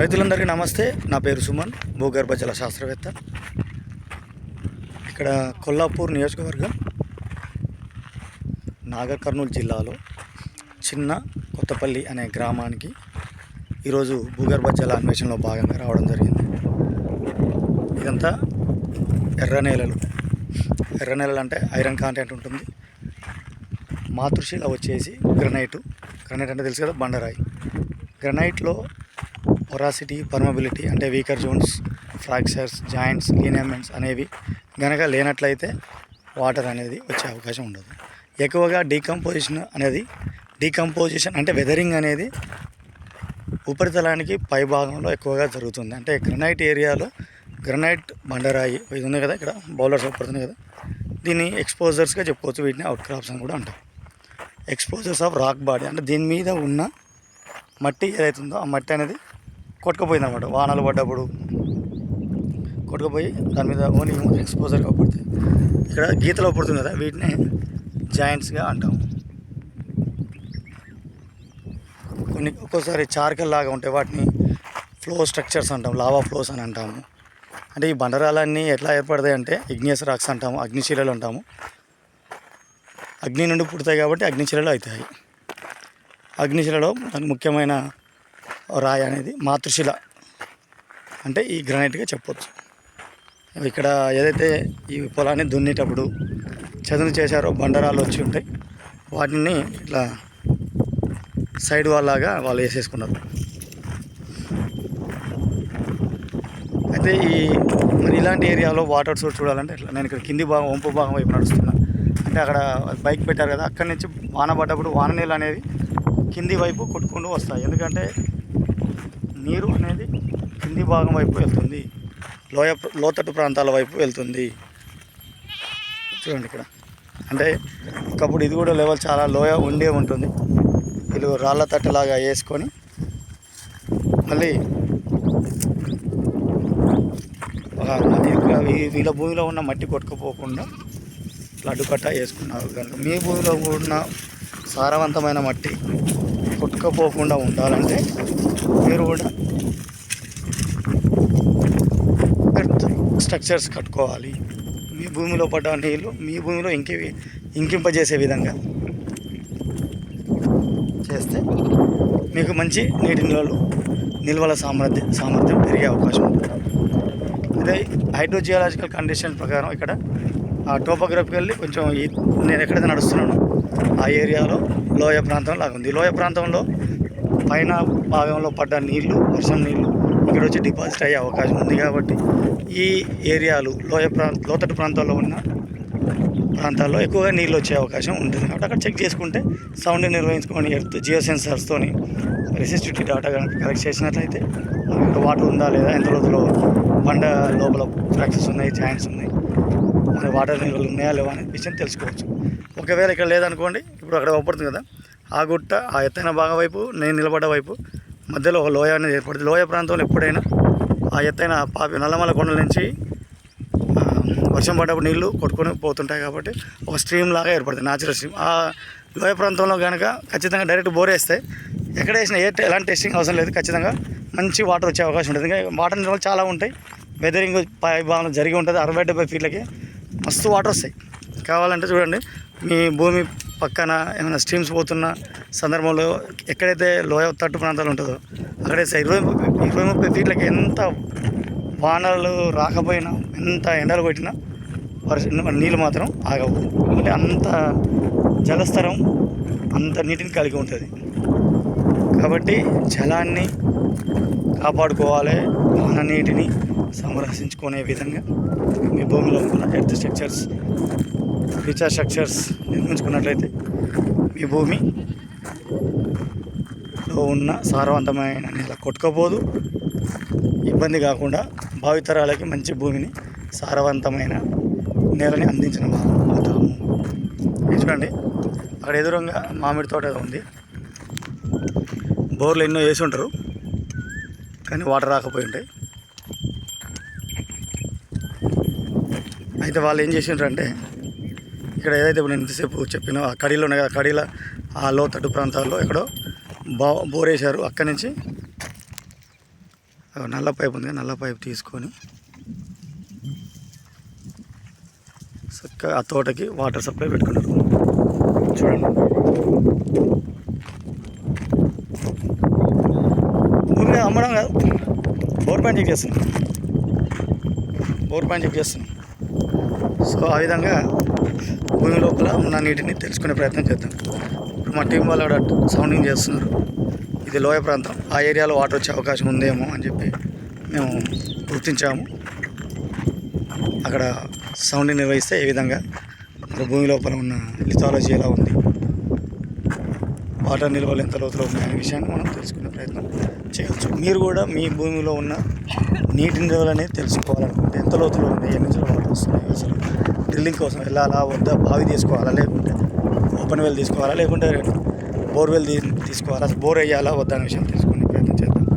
రైతులందరికీ నమస్తే. నా పేరు సుమన్ భూగర్భ జల శాస్త్రవేత్త. ఇక్కడ కొల్లాపూర్ నియోజకవర్గం నాగర్ కర్నూలు జిల్లాలో చిన్న కొత్తపల్లి అనే గ్రామానికి ఈరోజు భూగర్భ జల అన్వేషణలో భాగంగా రావడం జరిగింది. ఇదంతా ఎర్ర నేలలు. ఎర్ర నేలలు అంటే ఐరన్ కాంటెంట్ ఉంటుంది. మాతృశిల వచ్చేసి గ్రనైట్. గ్రనైట్ అంటే తెలుసు కదా బండరాయి. గ్రనైట్లో పొరాసిటీ పర్మబిలిటీ అంటే weaker zones fractures joints lineaments అనేవి గనక లేనట్లయితే వాటర్ అనేది వచ్చే అవకాశం ఉండదు. ఎక్కువగా డీకంపోజిషన్ అనేది డీకంపోజిషన్ అంటే వెదరింగ్ అనేది ఉపరితలానికి పై భాగంలో ఎక్కువగా జరుగుతుంది. అంటే గ్రనైట్ ఏరియాలో గ్రనైట్ బండరాయి ఇది ఉంది కదా ఇక్కడ బౌలర్స్ పడుతుంది కదా. దీన్ని ఎక్స్పోజర్స్గా చెప్పుకోవచ్చు వీటిని అవుట్ క్రాప్స్ అని కూడా అంటాం. ఎక్స్పోజర్స్ ఆఫ్ రాక్ బాడీ అంటే దీని మీద ఉన్న మట్టి ఏదైతుందో ఆ మట్టి అనేది కొట్టుకుపోయింది అనమాట వానలు పడ్డప్పుడు కొట్టుకుపోయి దాని మీద ఓన్లీ ఎక్స్పోజర్గా పడుతుంది. ఇక్కడ గీతలో పడుతుంది కదా వీటిని జాయింట్స్గా అంటాం కొన్ని ఒక్కోసారి చార్కల్ లాగా ఉంటాయి వాటిని ఫ్లో స్ట్రక్చర్స్ అంటాం లావా ఫ్లోస్ అని అంటాము. అంటే ఈ బండరాలన్నీ ఎట్లా ఏర్పడతాయి అంటే ఇగ్నియస్ రాక్స్ అంటాము అగ్నిశీలలు అంటాము. అగ్ని నుండి పుడతాయి కాబట్టి అగ్నిశిలలు అవుతాయి. అగ్నిశిలలో దానికి ముఖ్యమైన రాయి అనేది మాతృశిల అంటే ఈ గ్రానైట్గా చెప్పొచ్చు. ఇక్కడ ఏదైతే ఈ పొలాన్ని దున్నేటప్పుడు చదును చేశారో బండరాలు వచ్చి ఉంటాయి. వాటిని ఇట్లా సైడ్ వాళ్ళలాగా వాళ్ళు వేసేసుకున్నారు. అయితే ఈ మరి ఇలాంటి ఏరియాలో వాటర్ సోర్స్ చూడాలంటే ఇట్లా నేను ఇక్కడ కింది భాగం వంపు భాగం వైపు నడుస్తున్నా. అంటే అక్కడ బైక్ పెట్టారు కదా అక్కడి నుంచి వాన పడ్డప్పుడు వాన నీళ్ళు అనేది కింది వైపు కొట్టుకుంటూ వస్తాయి. ఎందుకంటే నీరు అనేది కింది భాగం వైపు వెళ్తుంది. లోయ లోతట్టు ప్రాంతాల వైపు వెళ్తుంది. చూడండి ఇక్కడ. అంటే ఒకప్పుడు ఇది కూడా లెవెల్ చాలా లోయ ఉండే ఉంటుంది. వీళ్ళు రాళ్ళ తట్టలాగా వేసుకొని మళ్ళీ ఒక నది వీ- వీళ్ళ భూమిలో ఉన్న మట్టి కొట్టుకుపోకుండా ఇట్లా అడ్డుకట్ట వేసుకున్నారు. కనుక మీ భూమిలో ఉన్న సారవంతమైన మట్టి కొట్టుకుపోకుండా ఉండాలంటే మీరు కూడా ఎర్త్ స్ట్రక్చర్స్ కట్టుకోవాలి. మీ భూమిలో పడ్డ నీళ్ళు మీ భూమిలో ఇంకి ఇంకింపజేసే విధంగా చేస్తే మీకు మంచి నీటి నిల్వలు నిల్వల సామర్థ్యం సామర్థ్యం పెరిగే అవకాశం ఉంటుంది. అదే హైడ్రోజియాలజికల్ కండిషన్ ప్రకారం ఇక్కడ ఆ టోపోగ్రఫికల్లీ కొంచెం ఈ నేను ఎక్కడైతే నడుస్తున్నానో ఆ ఏరియాలో లోయ ప్రాంతం లాగా ఉంది లోయ ప్రాంతంలో పైన భాగంలో పడ్డ నీళ్ళు వర్షం నీళ్ళు ఇక్కడ వచ్చి డిపాజిట్ అయ్యే అవకాశం ఉంది కాబట్టి ఈ ఏరియాలు లోయ ప్రాంత లోతట్టు ప్రాంతాల్లో ఉన్న ప్రాంతాల్లో ఎక్కువగా నీళ్ళు వచ్చే అవకాశం ఉంటుంది. కాబట్టి అక్కడ చెక్ చేసుకుంటే సౌండ్ నిర్వహించుకొని ఎర్త్ జియో సెన్సార్స్తోని రెసిస్టివిటీ డేటా కనుక కలెక్ట్ చేసినట్లయితే వాటర్ ఉందా లేదా ఎంత లోతులో బండ లోపల ఫ్రాక్చర్స్ ఉన్నాయి జాయింట్స్ ఉన్నాయి. మరి వాటర్ నిల్వలు ఉన్నాయా లేవా అనే విషయం తెలుసుకోవచ్చు. ఒకవేళ ఇక్కడ లేదనుకోండి ఇప్పుడు అక్కడ అవుపడుతుంది కదా ఆ గుట్ట ఆ ఎత్తైన భాగం వైపు నేను నిలబడ్డ వైపు మధ్యలో ఒక లోయ అనేది ఏర్పడుతుంది. లోయ ప్రాంతంలో ఎప్పుడైనా ఆ ఎత్తైన పాపి నల్లమల కొండల నుంచి వర్షం పడ్డప్పుడు నీళ్ళు కొట్టుకొని పోతుంటాయి కాబట్టి ఒక స్ట్రీమ్ లాగా ఏర్పడుతుంది న్యాచురల్ స్ట్రీమ్ ఆ లోయ ప్రాంతంలో కనుక ఖచ్చితంగా డైరెక్ట్ బోర్ వేస్తే ఎక్కడ వేసినా ఏ ఎలాంటి టెస్టింగ్ అవసరం లేదు ఖచ్చితంగా మంచి వాటర్ వచ్చే అవకాశం ఉంటుంది. ఇంకా వాటర్ నిల్వలు చాలా ఉంటాయి. వెదరింగ్ పై భాగంలో జరిగి ఉంటుంది అరవై డెబ్బై ఫీట్లకి మస్తు వాటర్ వస్తాయి. కావాలంటే చూడండి మీ భూమి పక్కన ఏమైనా స్ట్రీమ్స్ పోతున్న సందర్భంలో ఎక్కడైతే లోయ తట్టు ప్రాంతాలు ఉంటుందో అక్కడైతే ఇరవై ముప్పై ఇరవై ముప్పై ఫీట్లకి ఎంత వానలు రాకపోయినా ఎంత ఎండలు కొట్టినా వర్ష నీళ్ళు మాత్రం ఆగవు. అంటే అంత జలస్తరం అంత నీటిని కలిగి ఉంటుంది. కాబట్టి జలాన్ని కాపాడుకోవాలి వాన నీటిని సంరక్షించుకునే విధంగా. మీ భూమిలో ఉన్న ఎర్త్ స్ట్రక్చర్స్ రీచార్జ్ స్ట్రక్చర్స్ నిర్మించుకున్నట్లయితే మీ భూమిలో ఉన్న సారవంతమైన నేల కొట్టుకోపోదు ఇబ్బంది కాకుండా భావితరాలకి మంచి భూమిని సారవంతమైన నేలని అందించిన అవుతాము చూడండి అక్కడ ఎదురుగా మామిడి తోట ఉంది. బోర్లు ఎన్నో వేసి ఉంటారు కానీ వాటర్ రాకపోయి ఉంటాయి. అయితే వాళ్ళు ఏం చేసిండ్రు అంటే ఇక్కడ ఏదైతే నేను ఇంతసేపు చెప్పినో ఆ కడీలు ఉన్నాయి కదా కడీల ఆ లోతట్టు ప్రాంతాల్లో ఎక్కడో బా బోరేశారు. అక్కడి నుంచి నల్ల పైప్ ఉంది నల్ల పైప్ తీసుకొని చక్కగా ఆ తోటకి వాటర్ సప్లై పెట్టుకున్నారు. చూడండి. ఊరికే అమ్మడం కాదు. బోర్ పని చెక్ చేస్తున్నాం. బోర్ పని చెక్ చేస్తున్నాం. సో ఆ విధంగా భూమి లోపల ఉన్న నీటిని తెలుసుకునే ప్రయత్నం చేద్దాం. ఇప్పుడు మా టీం వాళ్ళు సౌండింగ్ చేస్తున్నారు. ఇది లోయ ప్రాంతం. ఆ ఏరియాలో వాటర్ వచ్చే అవకాశం ఉందేమో అని చెప్పి మేము గుర్తించాము. అక్కడ సౌండ్ నిర్వహిస్తే ఏ విధంగా మరి భూమి లోపల ఉన్న లిథాలజీ ఎలా ఉంది? వాటర్ నిల్వలు ఎంత లోతులో ఉన్నాయనే విషయాన్ని మనం తెలుసుకునే ప్రయత్నం. చేయవచ్చు మీరు కూడా మీ భూమిలో ఉన్న నీటి నిల్వలు అనేది తెలుసుకోవాలనుకుంటే ఎంత లోతులో ఉంది ఎన్ని నుంచి వాటర్ వస్తున్నాయి అసలు డ్రిల్లింగ్ కోసం వెళ్ళాలా వద్దా బావి తీసుకోవాలా లేకుంటే ఓపెన్ వెల్ తీసుకోవాలా లేకుంటే బోర్వెల్ తీసుకోవాలా బోర్ వేయాలా వద్దా అనే విషయం తెలుసుకునే